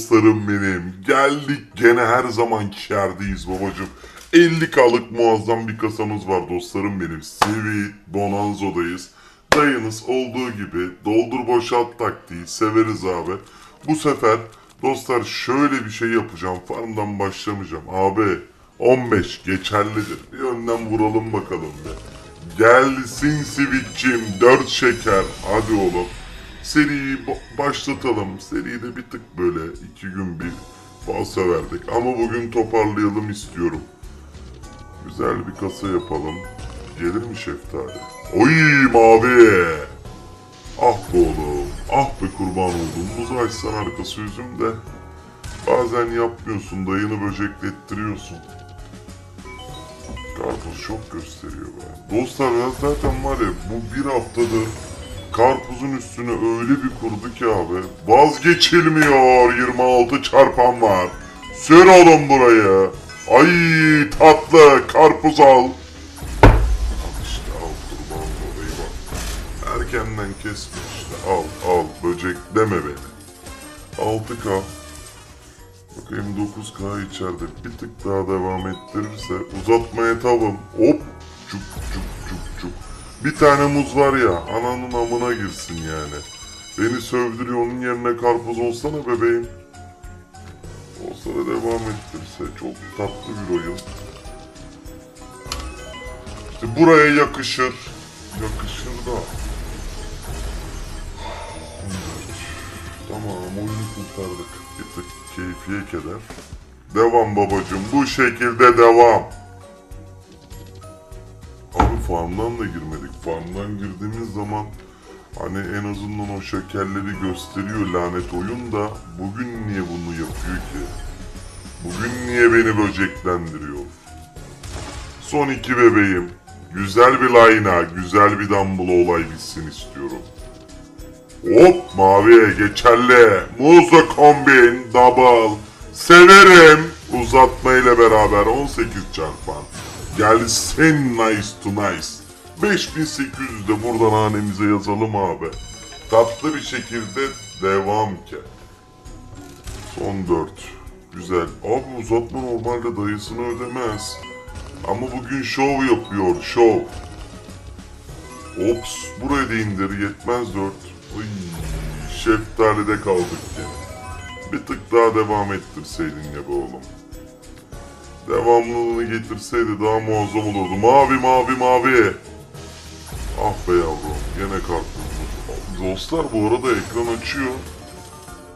Dostlarım benim. Geldik gene her zamanki yerdeyiz babacım. 50k'lık muazzam bir kasamız var dostlarım benim. Sweet Bonanzo'dayız. Dayınız olduğu gibi doldur boşalt taktiği severiz abi. Bu sefer dostlar şöyle bir şey yapacağım. Farmdan başlamayacağım. Abi 15 geçerlidir. Bir önden vuralım bakalım be. Gelsin Sweet'cim 4 şeker. Hadi oğlum. Seriyi başlatalım. Seride bir tık böyle iki gün bir fazla verdik. Ama bugün toparlayalım istiyorum. Güzel bir kasa yapalım. Gelir mi şeftali? Oy mavi. Ah be oğlum. Ah be kurban oldum. Buzu açsan arkası yüzüm de. Bazen yapmıyorsun. Dayını böceklettiriyorsun. Karpuz çok gösteriyor be. Dostlar ben zaten var ya bu bir haftadır karpuzun üstüne öyle bir kurdu ki abi. Vazgeçilmiyor 26 çarpan var. Sür oğlum burayı. Ay tatlı karpuz al. Al işte al kurban olayı bak. Erkenden kesme işte al al böcek deme beni. 6K. Bakayım 9K içeride bir tık daha devam ettirirse uzatmaya tavım. Hop çuk çuk. Bir tane muz var ya ananın amına girsin yani. Beni sövdürüyor onun yerine karpuz olsana bebeğim. Olsa da devam ettirse çok tatlı bir oyun. İşte buraya yakışır. Yakışır da. Tamam oyunu kurtardık. Bir tık keyfiye keder. Devam babacım bu şekilde devam. Abi farmdan da girmedik. Farmdan girdiğimiz zaman hani en azından o şekerleri gösteriyor lanet oyun da bugün niye bunu yapıyor ki? Bugün niye beni böceklendiriyor? Son iki bebeğim. Güzel bir layna, güzel bir dumbbell olay bitsin istiyorum. Hop maviye geçerli. Muzla kombin, double. Severim. Uzatma ile beraber 18 çarpan. Gelsin nice to nice. 5800 de buradan hanemize yazalım abi. Tatlı bir şekilde devam ki. Son 4. Güzel. Abi uzatma normalde dayısını ödemez. Ama bugün şov yapıyor, şov. Ops, buraya da indir, yetmez 4. Uy, şeftalide kaldık gene. Bir tık daha devam ettirseydin ya be oğlum. Devamlılığını getirseydi daha muazzam olurdu. Mavi mavi mavi. Ah be yavrum, gene karpuz. Dostlar bu arada ekran açıyor.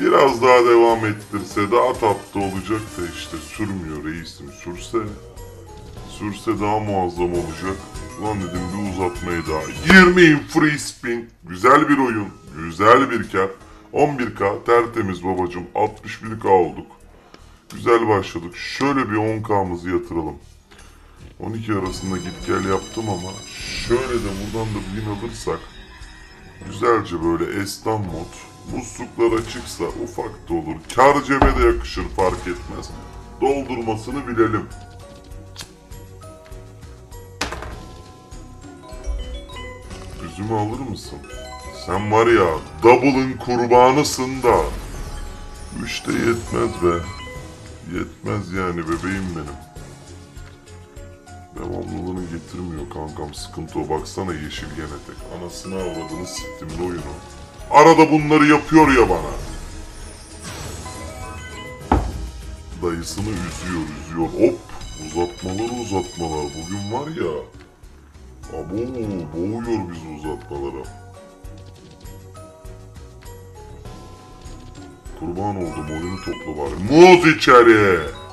Biraz daha devam ettirse daha tatlı olacak da işte sürmüyor reisim. Sürse, sürse daha muazzam olacak. Lan dedim bir uzatmayı daha. 20 free spin. Güzel bir oyun. Güzel bir kar. 11k tertemiz babacım. 61k olduk. Güzel başladık. Şöyle bir 10k'mızı yatıralım. 12 arasında git gel yaptım ama şöyle de buradan da win alırsak güzelce böyle estan mod musluklar açıksa ufak da olur. Kar cebe de yakışır fark etmez. Doldurmasını bilelim. Üzümü alır mısın? Sen var ya double'ın kurbanısın da. Üçte yetmez be. Yetmez yani bebeğim benim. Devamlılığını getirmiyor kankam sıkıntı o. Baksana yeşil gene tek. Anasını avradını siktimin oyunu. Arada bunları yapıyor ya bana. Dayısını üzüyor üzüyor. Hop uzatmalar uzatmalar. Bugün var ya. Abo boğuyor bizi uzatmalara. Kurban oldum oyunu topla bari. Muz içeri.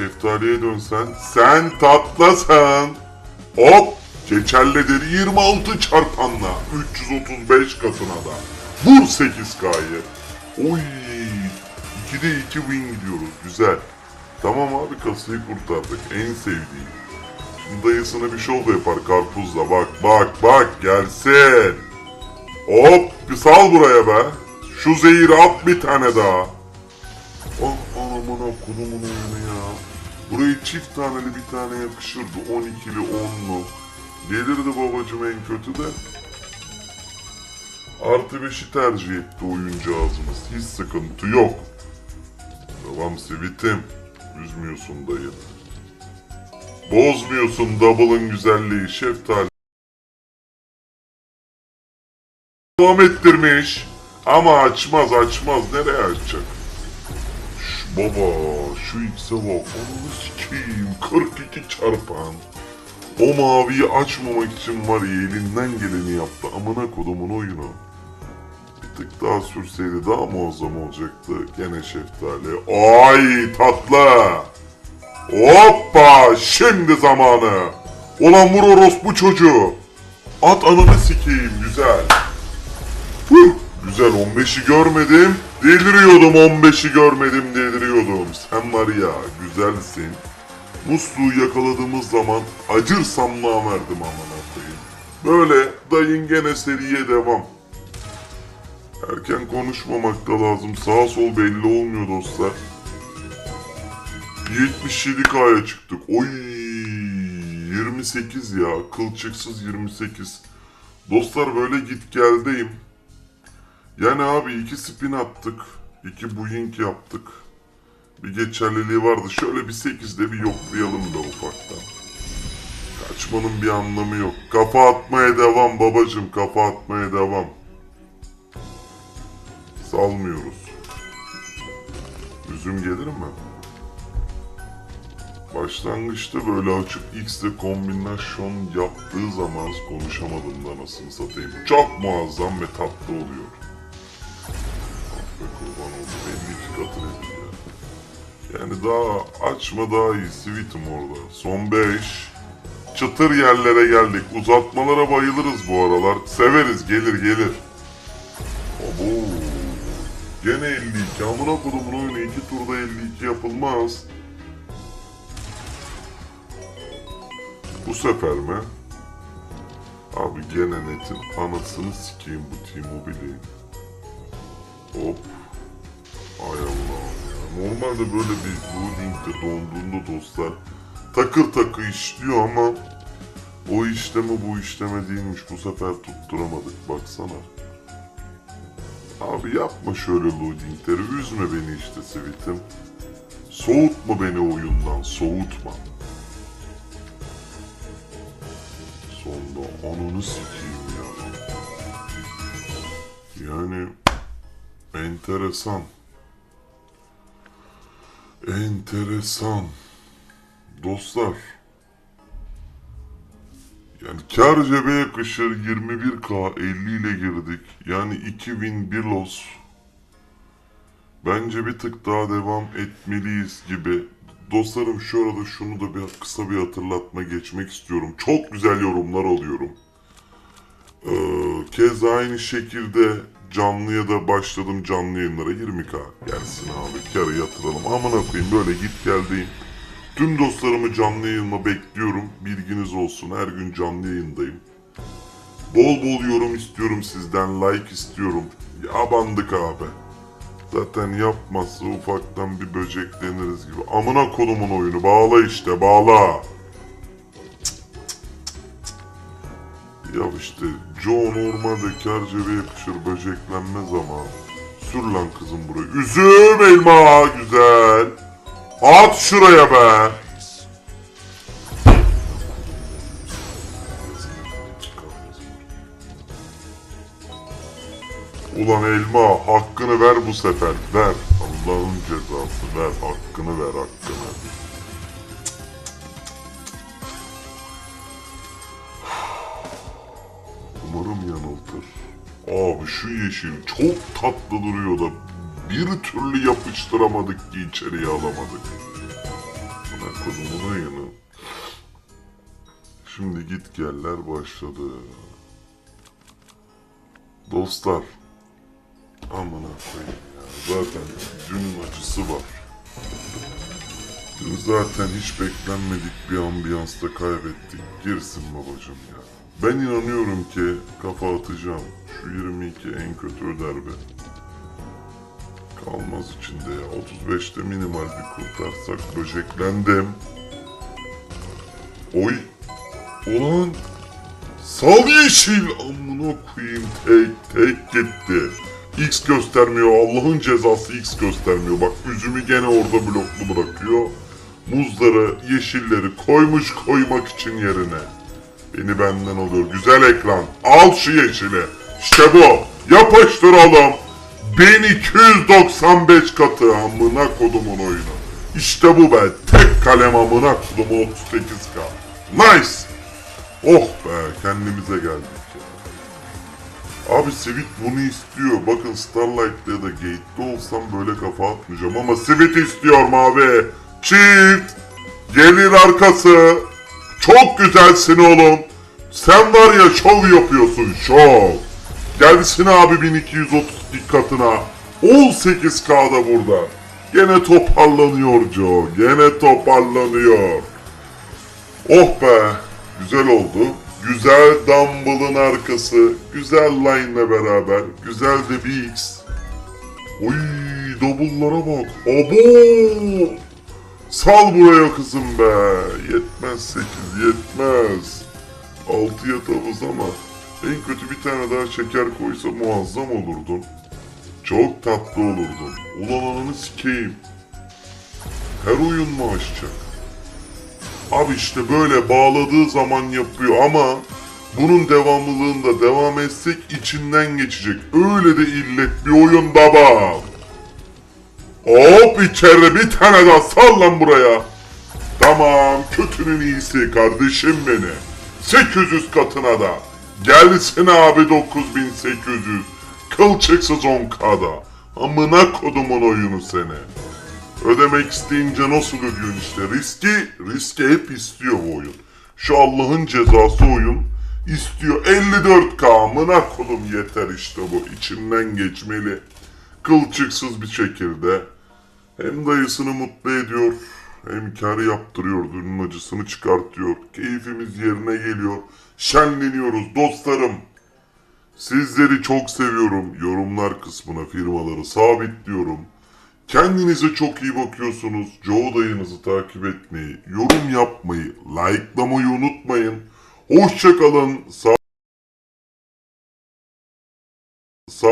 Şeftaliye dönsen. Sen tatlasın. Hop. Geçerlidir 26 çarpanla. 335 katına da. Vur 8K'yı. Oy. 2'de 2 win gidiyoruz. Güzel. Tamam abi kasayı kurtardık. En sevdiğim. Şimdi dayısına bir şov da yapar karpuzla. Bak bak bak gelsin. Hop bir sal buraya be. Şu zehiri at bir tane daha. Ah anamına kurumun oyunu ya. Burayı çift taneli bir tane yakışırdı. 12'li 10'lu. Gelirdi babacım en kötü de. Artı 5'i tercih etti oyuncağızımız. Hiç sıkıntı yok. Sweet'im. Üzmüyorsun dayı. Bozmuyorsun double'ın güzelliği şeftali. Devam ettirmiş. Ama açmaz açmaz. Nereye açacak? Baba şu X'e bak. Onu sikeyim. 42 çarpan. O maviyi açmamak için var ya elinden geleni yaptı. Amına kodumun oyunu. Bir tık daha sürseydi daha muazzam olacaktı. Gene şeftali. Ay tatlı. Hoppa şimdi zamanı. Ulan vur orospu çocuğu. At ananı sikeyim güzel. Huh, güzel 15'i görmedim. Deliriyordum 15'i görmedim deliriyordum. Sen var ya güzelsin. Musluğu yakaladığımız zaman acırsam namerdim aman koyayım. Böyle dayın gene seriye devam. Erken konuşmamak da lazım. Sağ sol belli olmuyor dostlar. 77K'ya çıktık. Oy 28 ya. Kılçıksız 28. Dostlar böyle git geldeyim. Yani abi iki spin attık. iki buyink yaptık. Bir geçerliliği vardı. Şöyle bir 8'de bir yoklayalım da ufaktan. Kaçmanın bir anlamı yok. Kafa atmaya devam babacım. Kafa atmaya devam. Salmıyoruz. Üzüm gelir mi? Başlangıçta böyle açıp X'de kombinasyon yaptığı zaman konuşamadım da nasıl satayım. Çok muazzam ve tatlı oluyor. 52 katı nedir ya? Yani daha açma daha iyi. Sweet'im orada. Son 5. Çıtır yerlere geldik. Uzatmalara bayılırız bu aralar. Severiz gelir gelir. Abo. Gene 52. Amına kodumun oyunu iki turda 52 yapılmaz. Bu sefer mi? Abi gene netin anasını sikeyim bu T-Mobile'in. Hop. Ay Allah'ım ya. Normalde böyle bir loading'de donduğunda dostlar takır takır işliyor ama o işleme bu işleme değilmiş. Bu sefer tutturamadık baksana. Abi yapma şöyle loadingleri. Üzme beni işte Sweet'im. Soğutma beni oyundan. Soğutma. Sonda ananı sikeyim ya. Yani enteresan. Enteresan. Dostlar. Yani kar cebe yakışır 21k 50 ile girdik. Yani 2001 los. Bence bir tık daha devam etmeliyiz gibi. Dostlarım şu arada şunu da bir kısa bir hatırlatma geçmek istiyorum. Çok güzel yorumlar alıyorum. Ee, keza aynı şekilde canlıya da başladım canlı yayınlara 20k gelsin abi karı yatıralım amına koyayım böyle git geldeyim. Tüm dostlarımı canlı yayınıma bekliyorum. Bilginiz olsun her gün canlı yayındayım. Bol bol yorum istiyorum sizden like istiyorum. Abandık abi. Zaten yapmazsa ufaktan bir böcekleniriz gibi. Amına kodumun oyunu bağla işte bağla. Ya işte Joe normalde kar cebe yakışır böceklenmez ama. Sür lan kızım buraya. Üzüm elma güzel. At şuraya be. Ulan elma hakkını ver bu sefer. Ver. Allah'ın cezası ver. Hakkını ver hakkını. Yanıltır. Abi şu yeşil çok tatlı duruyor da bir türlü yapıştıramadık ki içeriye alamadık. Buna kodumun oyunu. Şimdi git geller başladı. Dostlar. Amına koyayım ya. Zaten dünün acısı var. Dün zaten hiç beklenmedik bir ambiyansta kaybettik. Girsin babacım ya. Ben inanıyorum ki kafa atacağım. Şu 22 en kötü öder be. Kalmaz içinde ya. 35'te minimal bir kurtarsak böceklendim. Oy. Ulan. Sal yeşil. Amına koyayım tek tek gitti. X göstermiyor. Allah'ın cezası X göstermiyor. Bak üzümü gene orada bloklu bırakıyor. Muzları, yeşilleri koymuş koymak için yerine. Beni benden alıyor. Güzel ekran. Al şu yeşili. İşte bu. Yapıştır oğlum. 1295 katı amına kodumun oyunu. İşte bu be. Tek kalem amına kodumu 38k. Nice. Oh be kendimize geldik ya. Abi Sweet bunu istiyor. Bakın Starlight'ta ya da Gate'de olsam böyle kafa atmayacağım ama Sweet istiyorum abi. Çift. Gelir arkası. Çok güzelsin oğlum. Sen var ya şov yapıyorsun şov. Gelsin abi 1232 katına. 18K'da burada. Gene toparlanıyor Joe. Gene toparlanıyor. Oh be. Güzel oldu. Güzel Dumble'ın arkası. Güzel line'la beraber. Güzel de X. Oy double'lara bak. Abo. Sal buraya kızım be. Yetmez 8 yetmez. 6 yatağımız ama en kötü bir tane daha şeker koysa muazzam olurdun. Çok tatlı olurdun. Ulan ananı sikeyim. Her oyun mu aşacak? Abi işte böyle bağladığı zaman yapıyor ama bunun devamlılığında devam etsek içinden geçecek. Öyle de illet bir oyun baba. Hop içeride bir tane daha sallan buraya. Tamam kötünün iyisi kardeşim beni. 800 katına da. Gelsin abi 9800. Kılçıksız 10k'da. Amına kodumun oyunu seni. Ödemek isteyince nasıl ödüyorsun işte riski, riski hep istiyor bu oyun. Şu Allah'ın cezası oyun istiyor 54k amına kodum yeter işte bu içinden geçmeli. Kılçıksız bir şekilde hem dayısını mutlu ediyor hem kar yaptırıyor dünün acısını çıkartıyor. Keyfimiz yerine geliyor. Şenleniyoruz dostlarım. Sizleri çok seviyorum. Yorumlar kısmına firmaları sabitliyorum. Kendinize çok iyi bakıyorsunuz. Joe dayınızı takip etmeyi, yorum yapmayı, likelamayı unutmayın. Hoşçakalın.